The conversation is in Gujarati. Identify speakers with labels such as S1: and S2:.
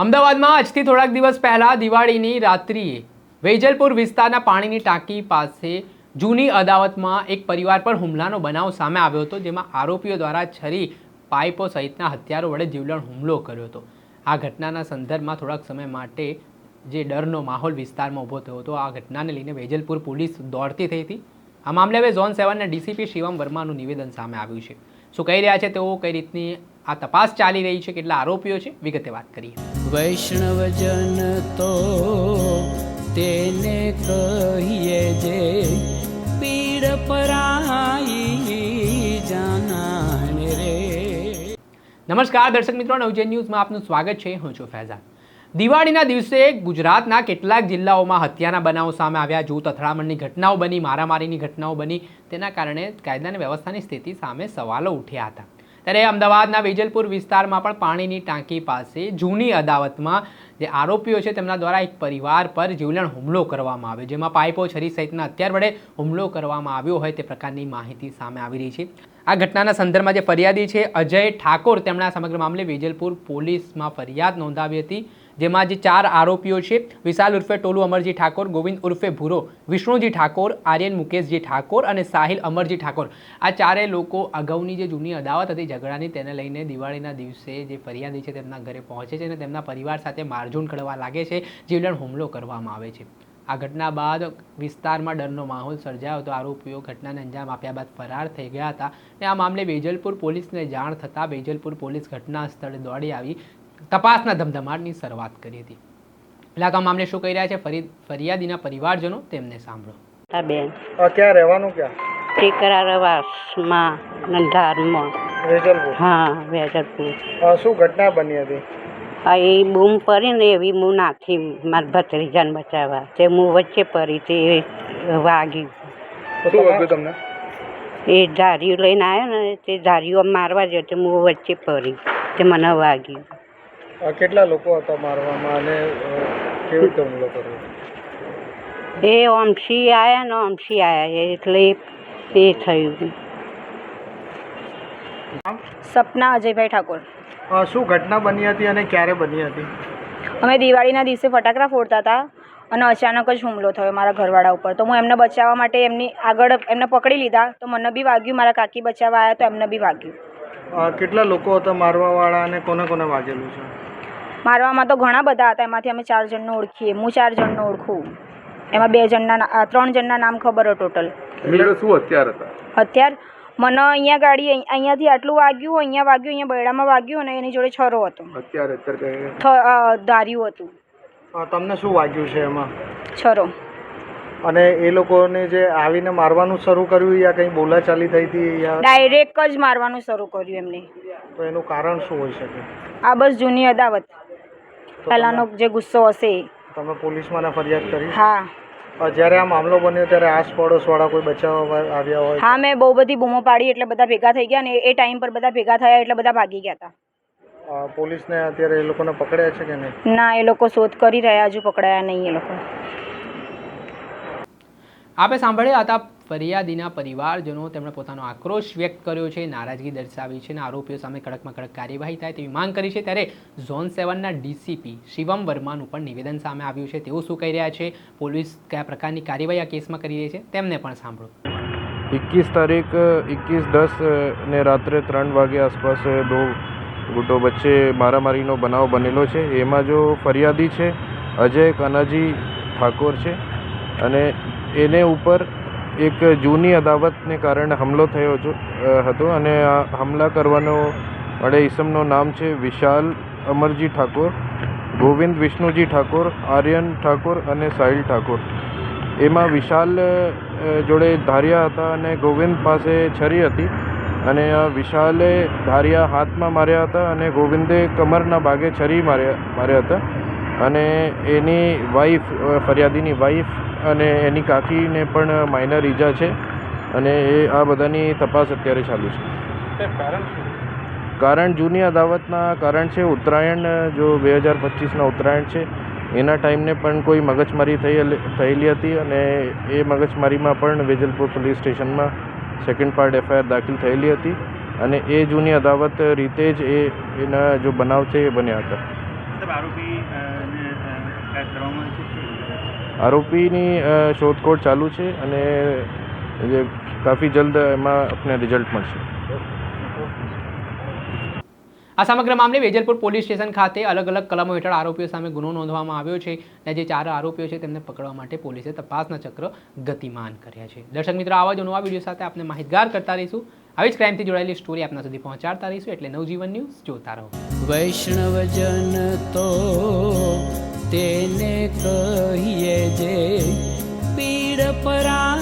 S1: અમદાવાદમાં આજથી થોડાક દિવસ પહેલા દિવાળીની રાત્રિએ વેજલપુર વિસ્તારના પાણીની ટાંકી પાસે જૂની અદાવતમાં એક પરિવાર પર હુમલાનો બનાવ સામે આવ્યો હતો, જેમાં આરોપીઓ દ્વારા છરી, પાઇપો સહિતના હથિયારો વડે જીવલેણ હુમલો કર્યો હતો. આ ઘટનાના સંદર્ભમાં થોડાક સમય માટે જે ડરનો માહોલ વિસ્તારમાં ઊભો થયો હતો, આ ઘટનાને લઈને વેજલપુર પોલીસ દોડતી થઈ હતી. આ મામલે હવે ઝોન સેવનના ડીસીપી શિવમ વર્માનું નિવેદન સામે આવ્યું છે. શું કહી રહ્યા છે તેઓ, કઈ રીતની આ તપાસ ચાલી રહી છે કેટલા આરોપીઓ છે વિગતે વાત કરીએ.
S2: વૈષ્ણવજન તો તેને કહીએ જે પીડ પરાઈ જાનાને રે.
S1: નમસ્કાર દર્શક મિત્રો નવજે ન્યૂઝમાં આપનું સ્વાગત છે. હું છું ફૈઝાન. દિવાળીના દિવસે ગુજરાતના કેટલાક જિલ્લાઓમાં હત્યાના બનાવો સામે આવ્યા. જૂથ અથડામણની ઘટનાઓ બની મારામારીની ઘટનાઓ બની. તેના કારણે કાયદા અને વ્યવસ્થાની સ્થિતિ સામે સવાલો ઉઠ્યા હતા. ત્યારે અમદાવાદના વેજલપુર વિસ્તારમાં પણ પાણીની ટાંકી પાસે જૂની અદાવતમાં જે આરોપીઓ છે તેમના દ્વારા એક પરિવાર પર જીવલેણ હુમલો કરવામાં આવ્યો, જેમાં પાઇપો છરી સહિતના હથિયાર વડે હુમલો કરવામાં આવ્યો હોય તે પ્રકારની માહિતી સામે આવી રહી છે. આ ઘટનાના સંદર્ભમાં જે ફરિયાદી છે અજય ઠાકોર તેમણે આ સમગ્ર મામલે વેજલપુર પોલીસમાં ફરિયાદ નોંધાવી હતી. જેમાં જે ચાર આરોપીઓ છે. વિશાલ ઉર્ફે ટોલુ અમરજી ઠાકોર, ગોવિંદ ઉર્ફે ભૂરો, વિષ્ણુજી ઠાકોર, આર્યન મુકેશજી ઠાકોર અને સાહિલ અમરજી ઠાકોર. આ ચારેય લોકો અગાઉની જે જૂની અદાવત હતી ઝઘડાની, તેને લઈને દિવાળીના દિવસે જે ફરિયાદી છે તેમના ઘરે પહોંચે છે અને તેમના પરિવાર સાથે મારઝૂન કરવા લાગે છે જીવલેણ હુમલો કરવામાં આવે છે. આ ઘટના બાદ વિસ્તારમાં ડરનો માહોલ સર્જાયો હતો આરોપીઓ ઘટનાને અંજામ આપ્યા બાદ ફરાર થઈ ગયા હતા. અને આ મામલે વેજલપુર પોલીસને જાણ થતાં વેજલપુર પોલીસ ઘટના સ્થળે દોડી આવી. તપાસના ધમધમાટની શરૂઆત કરી હતી. એટલે આ મામલે શું કહી રહ્યા છે? ફરી ફરિયાદીના પરિવારજનો તેમને સાંભળો.
S3: આ બેન.
S4: ક્યાં રહેવાનું ક્યાં?
S3: ટીકરા રવાસમાં નંધારમાં.
S4: વેજલપુર.
S3: હા વેજલપુર.
S4: શું ઘટના બની હતી?
S3: આ એ બૂમ પડી ને એવી હું નાથી મારા ભત્રીજાને બચાવવા. તે હું વચ્ચે પડી તે વાગી.
S4: શું વાગ્યું તમને?
S3: એ ધારીઓ લઈને આવ્યો ને તે ધારીઓ મારવા ગયો તે હું વચ્ચે પડી. તે મને વાગી
S4: આ કેટલા લોકો હતા મારવામાં અને કેવી રીતે હુમલો કર્યો?
S3: એ ઓમસી આવ્યા ને ઓમસી આવ્યા એટલે એ થયું.
S5: સપના અજયભાઈ ઠાકોર.
S4: શું ઘટના બની હતી અને ક્યારે બની હતી?
S5: અમે દિવાળીના દિવસે ફટાકડા ફોડતા હતા અને અચાનક જ હુમલો થયો મારા ઘરવાળા ઉપર. તો હું એમને બચાવવા માટે એમની આગળ એમને પકડી લીધા. તો મને બી વાગ્યું મારા કાકી બચાવવા આવ્યા તો એમને બી વાગ્યું.
S4: કેટલા લોકો હતા મારવાવાળા અને કોને કોને વાગેલું છે?
S5: મારવામાં તો ઘણા બધા હતા એમાંથી અમે ચાર જણને ઓળખીએ. હું ચાર જણને ઓળખું. એમાં બે જણના ત્રણ જણના નામ ખબર હોય ટોટલ
S6: શું અત્યાર હતા?
S5: અત્યાર મને અહીંયા ગાડી અહીં- અહીંયાથી આટલું વાગ્યું અહીંયા વાગ્યું અહીંયા બૈડામાં વાગ્યું અને એની જોડે છરો હતો.
S6: અત્યારે
S5: ધાર્યું હતું.
S4: તમને શું વાગ્યું છે એમાં?
S5: છરો.
S4: અને એ લોકોને જે આવીને મારવાનું શરૂ કર્યું યા કંઈ બોલાચાલી થઈ હતી યા?
S5: ડાયરેક્ટ જ મારવાનું શરૂ કર્યું એમને.
S4: તો એનું કારણ શું હોઈ શકે?
S5: આ બસ જૂની અદાવત. પહેલાંનો જે ગુસ્સો હશે એ.
S4: તમે- પોલીસમાં ને ફરિયાદ કરી?
S5: હા.
S4: જ્યારે આ મામલો બન્યો ત્યારે આસપડોશવાળા કોઈ બચાવવા આવ્યા હોય
S5: હા મેં બહુ બધી બૂમો પાડી એટલે બધા ભેગા થઈ ગયા ને એ ટાઈમ પર બધા ભેગા થયા એટલે બધા ભાગી ગયા હતા.
S4: પોલીસને અત્યારે એ લોકોને પકડ્યા છે કે નહીં?
S5: ના એ લોકો શોધ કરી રહ્યા હજુ પકડાયા નહીં એ લોકો.
S1: આપે સાંભળ્યા હતા ફરિયાદીના પરિવારજનો તેમણે પોતાનો આક્રોશ વ્યક્ત કર્યો છે નારાજગી દર્શાવી છે અને આરોપીઓ સામે કડકમાં કડક કાર્યવાહી થાય તેવી માંગ કરી છે ત્યારે ઝોન સેવનના ડીસીપી શિવમ વર્માનું પણ નિવેદન સામે આવ્યું છે તેઓ શું કહી રહ્યા છે પોલીસ કયા પ્રકારની કાર્યવાહી આ કેસમાં કરી રહી છે તેમને પણ સાંભળો
S7: इक्कीस तारीख इक्कीस दस ને રાત્રે ત્રણ વાગે આસપાસ દો ગુટો વચ્ચે મારામારીનો બનાવ બનેલો છે એમાં જો ફરિયાદી છે અજય કાનાજી ઠાકોર છે અને એને ઉપર એક જૂની અદાવતને કારણે હુમલો થયો જો હતો અને આ હમલા કરવાનો વડે ઈસમનું નામ છે વિશાલ અમરજી ઠાકોર, ગોવિંદ વિષ્ણુજી ઠાકોર, આર્યન ઠાકોર અને સાહિલ ઠાકોર. એમાં વિશાલ જોડે ધારિયા હતા અને ગોવિંદ પાસે છરી હતી અને વિશાલે ધારિયા હાથમાં માર્યા હતા અને ગોવિંદે કમરના ભાગે છરી માર્યા માર્યા હતા અને એની વાઈફ ફરિયાદીની વાઈફ અને એની કાકીને પણ માઇનર ઈજા છે અને એ આ બધાની તપાસ અત્યારે ચાલુ છે. કારણ જૂની અદાવતના કારણ છે ઉત્તરાયણ જો બે હજાર પચીસના ઉત્તરાયણ છે એના ટાઈમને પણ કોઈ મગજમારી થયેલી થયેલી હતી અને એ મગજમારીમાં પણ વેજલપુર પોલીસ સ્ટેશનમાં સેકન્ડ પાર્ટ એફઆઈઆર દાખલ થયેલી હતી અને એ જૂની અદાવત રીતે જ એ એના જો બનાવ છે એ બન્યા હતા.
S8: આરોપી
S7: આરોપીની શોધખોળ ચાલુ છે અને જે કાફી જલ્દ એમાં આપણે રિઝલ્ટ મળશે.
S1: આ સમગ્ર મામલે વેજલપુર પોલીસ સ્ટેશન ખાતે અલગ અલગ કલમો હેઠળ આરોપીઓ સામે ગુનો નોંધવામાં આવ્યો છે અને જે ચાર આરોપીઓ છે તેમને પકડવા માટે પોલીસે તપાસના ચક્ર ગતિમાન કર્યા છે. દર્શક મિત્રો આવા જ નવા વીડિયો સાથે આપણે માહિતગાર કરતા રહીશું. આવી જ ક્રાઇમથી જોડાયેલી સ્ટોરી આપના સુધી પહોંચાડતા રહીશું એટલે નવજીવન ન્યૂઝ જોતા રહો.
S2: વૈષ્ણવજન તો તેને કહીએ જે પીડ પરા